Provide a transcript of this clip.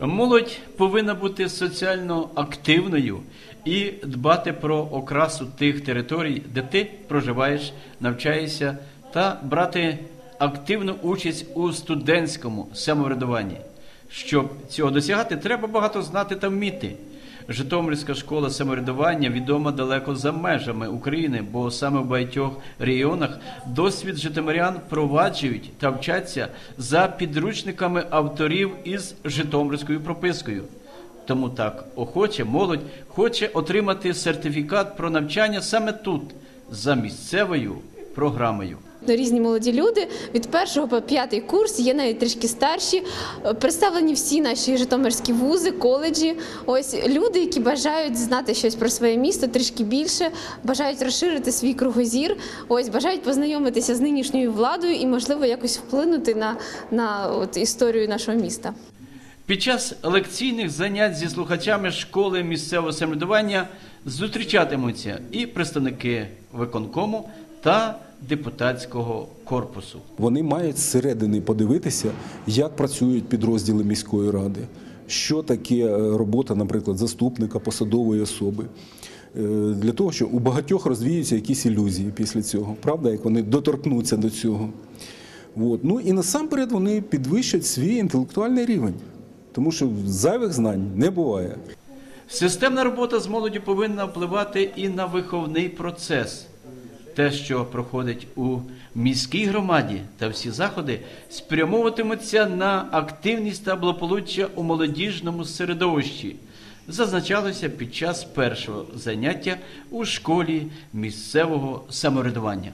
Молодь повинна бути соціально активною і дбати про окрасу тих територій, де ти проживаєш, навчаєшся, та брати активну участь у студентському самоврядуванні. Щоб цього досягати, треба багато знати та вміти. Житомирська школа самоврядування відома далеко за межами України, бо саме в багатьох регіонах досвід житомирян впроваджують та вчаться за підручниками авторів із житомирською пропискою. Тому так охоче молодь хоче отримати сертифікат про навчання саме тут, за місцевою програмою. Різні молоді люди від першого по п'ятий курс є навіть трішки старші. Е, Представлені всі наші житомирські вузи, коледжі. Ось люди, які бажають знати щось про своє місто трішки більше, бажають розширити свій кругозір. Ось бажають познайомитися з нинішньою владою і, можливо, якось вплинути на, на от, історію нашого міста. Під час лекційних занять зі слухачами школи місцевого самоврядування зустрічатимуться і представники виконкому та депутатського корпусу. Вони мають зсередини подивитися, як працюють підрозділи міської ради, що таке е, робота, наприклад, заступника посадової особи. Е, Для того, що у багатьох розвіються якісь ілюзії після цього, правда, як вони доторкнуться до цього. От. Ну і насамперед вони підвищать свій інтелектуальний рівень, тому що зайвих знань не буває. Системна робота з молоддю повинна впливати і на виховний процес. Те, що проходить у міській громаді та всі заходи, спрямовуватимуться на активність та благополуччя у молодіжному середовищі, зазначалося під час першого заняття у школі місцевого самоврядування.